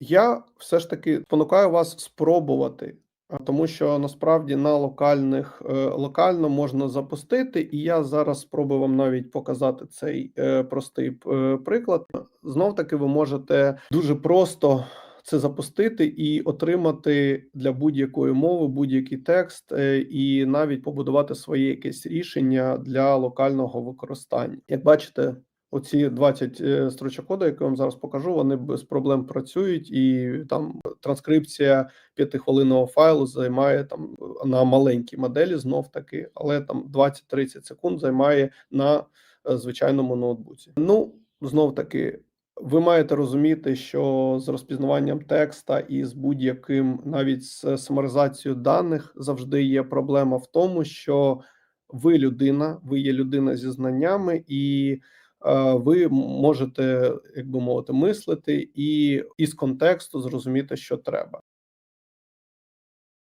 Я все ж таки спонукаю вас спробувати, тому що насправді на локальних е, локально можна запустити, і я зараз спробую вам навіть показати цей, е, простий е, приклад. Знов-таки ви можете дуже просто це запустити і отримати для будь-якої мови будь-який текст, і навіть побудувати своє якесь рішення для локального використання. Як бачите, оці 20, е, строчок коду, які я вам зараз покажу, вони без проблем працюють, і там транскрипція п'ятихвилинного файлу займає там на маленькій моделі знов-таки, але там 20-30 секунд займає на, е, звичайному ноутбуці. Ну, знов-таки, ви маєте розуміти, що з розпізнаванням текста і з будь-яким навіть з саморизацією даних завжди є проблема в тому, що ви людина, ви є людина зі знаннями, і, е, ви можете, як би мовити, мислити і із контексту зрозуміти, що треба.